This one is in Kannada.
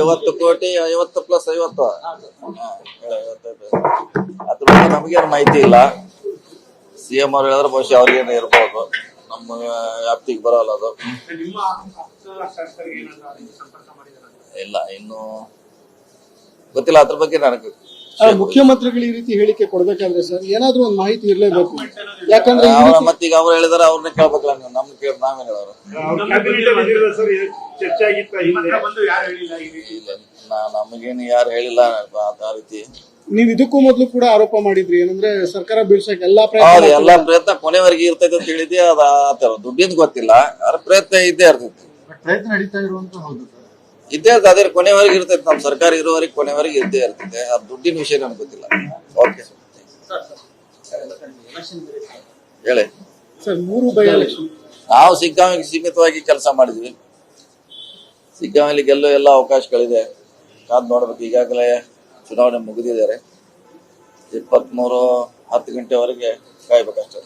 ಐವತ್ತು ಕೋಟಿ ಐವತ್ತು ಪ್ಲಸ್ ಐವತ್ತು. ಅದ್ರ ಬಗ್ಗೆ ನಮಗೇನು ಮಾಹಿತಿ ಇಲ್ಲ. ಸಿ ಎಂ ಅವ್ರು ಹೇಳಿದ್ರೆ ಬಹುಶಃ ಅವ್ರಿಗೇನು ಇರ್ಬೋದು. ನಮ್ಮ ವ್ಯಾಪ್ತಿಗೆ ಬರೋಲ್ಲ ಅದು. ಇಲ್ಲ ಇನ್ನು ಗೊತ್ತಿಲ್ಲ. ಅದ್ರ ಬಗ್ಗೆ ನನಗೆ ಮುಖ್ಯಮಂತ್ರಿಗಳು ಈ ರೀತಿ ಹೇಳಿಕೆ ಕೊಡ್ಬೇಕಾದ್ರೆ ಸರ್ ಏನಾದ್ರೂ ಒಂದು ಮಾಹಿತಿ ಇರಲೇಬೇಕು. ಯಾಕಂದ್ರೆ ಅವ್ರ ಮತ್ತೀಗ ಅವ್ರು ಹೇಳಿದಾರೆ ಅವ್ರನ್ನ ಕೇಳ್ಬೇಕಲ್ಲ ನೀವು. ನಮ್ಗೆ ಕೇಳಿ ನಾವೇನು ಹೇಳೋರು? ಚರ್ಚೆ ಆಗಿತ್ತ ಬಂದು ಯಾರು ಹೇಳಿಲ್ಲ ಈ ರೀತಿ? ಇಲ್ಲ ನಾ- ನಮಗೇನು ಯಾರು ಹೇಳಿಲ್ಲ ಆ- ರೀತಿ. ನೀವು ಇದಕ್ಕೂ ಮೊದಲು ಕೂಡ ಆರೋಪ ಮಾಡಿದ್ರಿ. ಏನಂದ್ರೆ ಸರ್ಕಾರ ಬೀಳ್ಸಕ್ ಎಲ್ಲಾ ಹೌದು ಪ್ರಯತ್ನ ಎಲ್ಲಾ ಪ್ರಯತ್ನ ಕೊನೆವರೆಗೆ ಇರ್ತೈತೆ ಅಂತ ಹೇಳಿದ್ದೆ ಅದ ಆತರ ದುಡ್ಡಿಂದ ಗೊತ್ತಿಲ್ಲ. ಅದ್ರ ಪ್ರಯತ್ನ ಇದ್ದೇ ಇರ್ತೈತಿ. ಪ್ರಯತ್ನ ನಡೀತಾ ಇರುವಂತ ಹೌದು ಸರ್. ಇದ್ದೇ ಇರ್ತದೆ ಅದೇ ಕೊನೆವರೆಗೆ ಇರ್ತೈತೆ. ನಮ್ಮ ಸರ್ಕಾರ ಇರುವವರೆಗೆ ಕೊನೆವರೆಗೆ ಇದ್ದೇ ಇರ್ತೈತೆ. ಆ ದುಡ್ಡಿನ ವಿಷಯ ನಮ್ಗೆ ಗೊತ್ತಿಲ್ಲ. ಹೇಳಿ. ನಾವು ಸಿಗ್ಗಾಮಿಗೆ ಸೀಮಿತವಾಗಿ ಕೆಲಸ ಮಾಡಿದ್ವಿ. ಸಿಗ್ಗಾಮಲ್ಲಿ ಗೆಲ್ಲೋ ಎಲ್ಲ ಅವಕಾಶಗಳಿದೆ. ಕಾದ್ ನೋಡ್ಬೇಕು ಈಗಾಗಲೇ ಚುನಾವಣೆ ಮುಗಿದಿದ್ದಾರೆ ಇಪ್ಪತ್ಮೂರು ಹತ್ತು ಗಂಟೆವರೆಗೆ ಕಾಯ್ಬೇಕಷ್ಟೇ.